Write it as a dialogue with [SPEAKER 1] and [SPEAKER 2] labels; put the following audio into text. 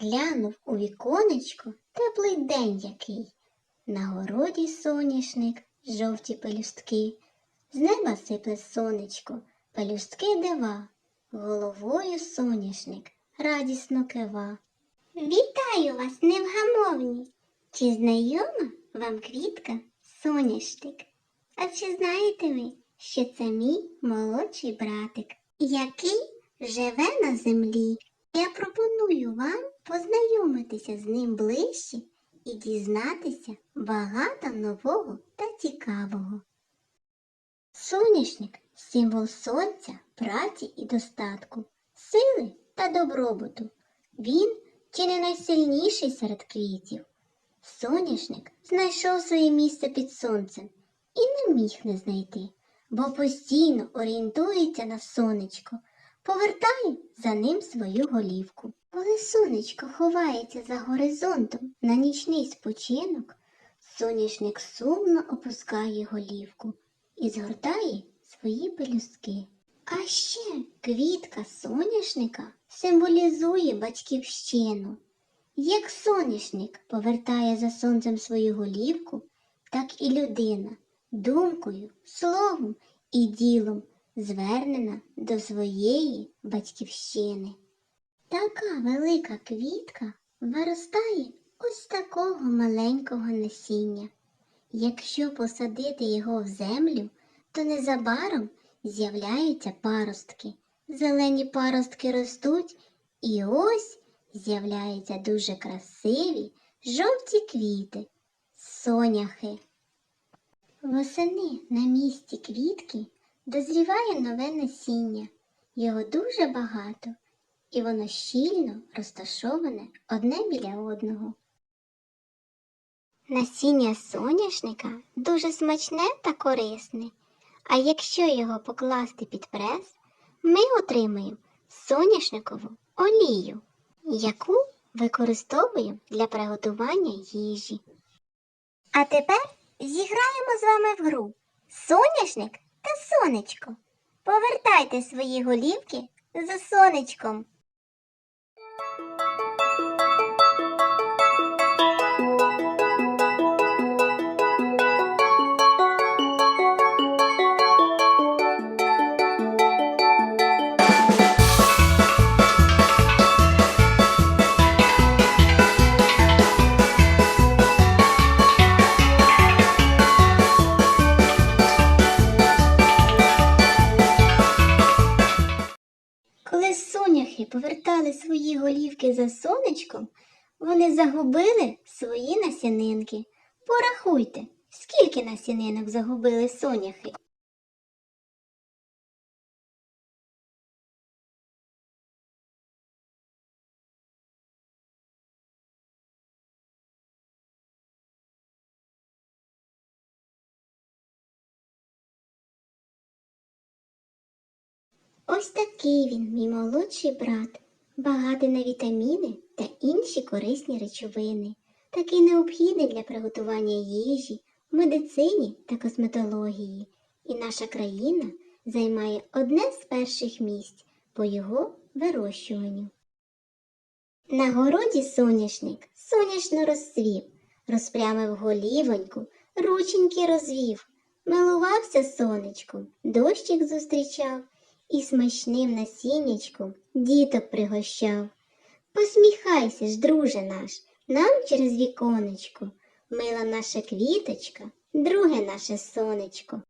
[SPEAKER 1] Глянув у віконечко теплий день який. На городі соняшник, жовті пелюстки. З неба сипле сонечко, пелюстки дива. Головою соняшник радісно кива. Вітаю вас, невгамовні! Чи знайома вам квітка соняшник? А чи знаєте ви, що це мій молодший братик, який живе на землі? Я пропоную вам познайомитися з ним ближче і дізнатися багато нового та цікавого. Соняшник символ сонця, праці і достатку, сили та добробуту. Він чи не найсильніший серед квітів. Соняшник знайшов своє місце під сонцем і не міг не знайти, бо постійно орієнтується на сонечко, повертає за ним свою голівку. Коли сонечко ховається за горизонтом на нічний спочинок, соняшник сумно опускає голівку і згортає свої пелюстки. А ще квітка соняшника символізує батьківщину. Як соняшник повертає за сонцем свою голівку, так і людина думкою, словом і ділом звернена до своєї батьківщини. Така велика квітка виростає ось такого маленького насіння. Якщо посадити його в землю, то незабаром з'являються паростки. Зелені паростки ростуть, і ось з'являються дуже красиві жовті квіти, соняхи. Восени на місці квітки дозріває нове насіння. Його дуже багато, і воно щільно розташоване одне біля одного. Насіння соняшника дуже смачне та корисне, а якщо його покласти під прес, ми отримаємо соняшникову олію, яку використовуємо для приготування їжі. А тепер зіграємо з вами в гру Соняшник та сонечко. Повертайте свої голівки за сонечком. Повертали свої голівки за сонечком, вони загубили свої насінинки. Порахуйте, скільки насінинок загубили соняхи. Ось такий він, мій молодший брат, багатий на вітаміни та інші корисні речовини, такий необхідний для приготування їжі, медицині та косметології. І наша країна займає одне з перших місць по його вирощуванню. На городі соняшник сонячно розцвів, розпрямив голівоньку, рученьки розвів, милувався сонечком, дощик зустрічав і смачним насіннячком діток пригощав. Посміхайся ж, друже наш, нам через віконечко, мила наша квіточка, друге наше сонечко.